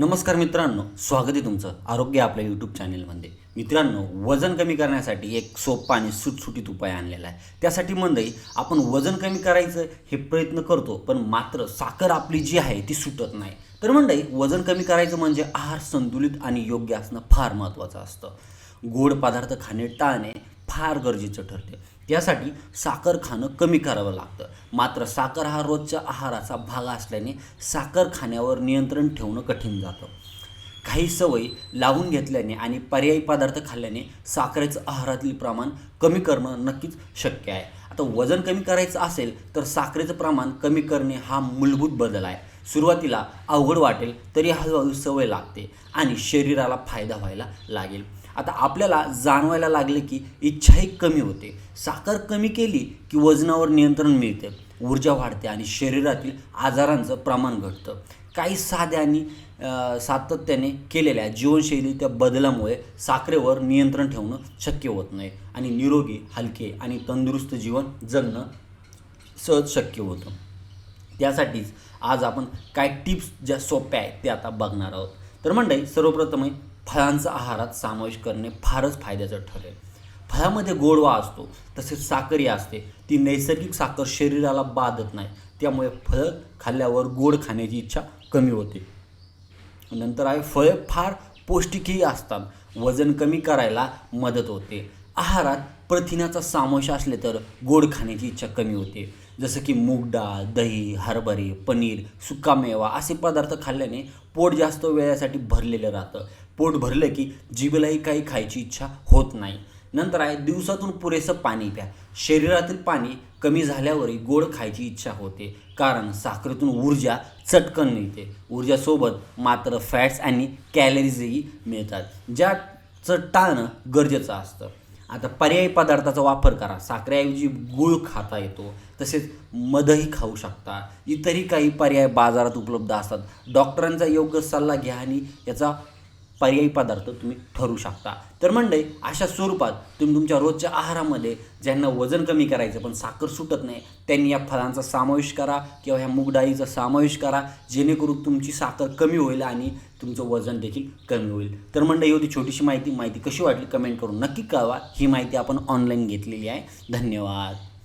नमस्कार मित्रांनो स्वागत आहे तुमचं आरोग्य आपल्या यूट्यूब चॅनेलमध्ये मित्रांनो वजन कमी करण्यासाठी एक सोपा आणि सुटसुटीत उपाय आणलेला आहे. त्यासाठी मंडळी आपण वजन कमी करायचं हे प्रयत्न करतो पण मात्र साखर आपली जी आहे ती सुटत नाही. तर मंडई वजन कमी करायचं म्हणजे आहार संतुलित आणि योग्य असणं फार महत्त्वाचं असतं. गोड पदार्थ खाणे टाळणे फार गरजेचं ठरते. त्यासाठी साखर खाणं कमी करावं लागतं. मात्र साखर हा रोजच्या आहाराचा भाग असल्याने साखर खाण्यावर नियंत्रण ठेवणं कठीण जातं. काही सवयी लावून घेतल्याने आणि पर्यायी पदार्थ खाल्ल्याने साखरेचं आहारातील प्रमाण कमी करणं नक्कीच शक्य आहे. आता वजन कमी करायचं असेल तर साखरेचं प्रमाण कमी करणे हा मूलभूत बदल आहे. सुरुवातीला अवघड वाटेल तरी हळूहळू सवय लागते आणि शरीराला फायदा व्हायला लागेल. आता आपल्याला जाणवायला लागले की इच्छाही कमी होते. साखर कमी केली की वजनावर नियंत्रण मिळते. ऊर्जा वाढते आणि शरीरातील आजारांचं प्रमाण घटतं. काही साध्या आणि सातत्याने केलेल्या जीवनशैलीच्या बदलामुळे साखरेवर नियंत्रण ठेवणं शक्य होत नाही आणि निरोगी हलके आणि तंदुरुस्त जीवन जगणं सहज शक्य होतं. त्यासाठीच आज आपण काय टिप्स ज्या सोप्या आहेत ते आता बघणार आहोत. तर मंडळी सर्वप्रथम आहे, फळांचा आहारात समावेश करणे फारच फायद्याचं ठरेल. फळामध्ये गोडवा असतो तसेच साखरही असते. ती नैसर्गिक साखर शरीराला बाधत नाही त्यामुळे फळं खाल्ल्यावर गोड खाण्याची इच्छा कमी होते. नंतर आहे फळे फार पौष्टिकही असतात वजन कमी करायला मदत होते. आहारात प्रथिनाचा समावेश असले तर गोड खाण्याची इच्छा कमी होते. जसं की मूग डाळ दही हरभरे पनीर सुकामेवा असे पदार्थ खाल्ल्याने पोट जास्त वेळासाठी भरलेलं राहतं. पोट भरलं की जिभेलाही काही खायची इच्छा होत नाही. नंतर आहे दिवसातून पुरेसं पाणी प्या. शरीरातील पाणी कमी झाल्यावरही गोड खायची इच्छा होते. कारण साखरेतून ऊर्जा चटकन मिळते. ऊर्जासोबत मात्र फॅट्स आणि कॅलरीजही मिळतात. ज्याचं टाळणं गरजेचं असतं. आता पर्यायी पदार्थाचा वापर करा. साखरेऐवजी गूळ खाता येतो. तसेच मधही खाऊ शकता. इतरही काही पर्याय बाजारात उपलब्ध असतात. डॉक्टरांचा योग्य सल्ला घ्या आणि याचा पर्यायी पदार्थ तुम्ही ठरू शकता. तर मंडळी अशा स्वरूपात तुम्ही तुमच्या रोजच्या आहारामध्ये ज्यांना वजन कमी करायचं पण साखर सुटत नाही त्यांनी या फळांचा समावेश करा किंवा ह्या मूगडाळीचा समावेश करा जेणेकरून तुमची साखर कमी होईल आणि तुमचं वजन देखील कमी होईल. तर मंडळी होती छोटीशी माहिती. माहिती कशी वाटली कमेंट करून नक्की कळवा. ही माहिती आपण ऑनलाईन घेतलेली आहे. धन्यवाद.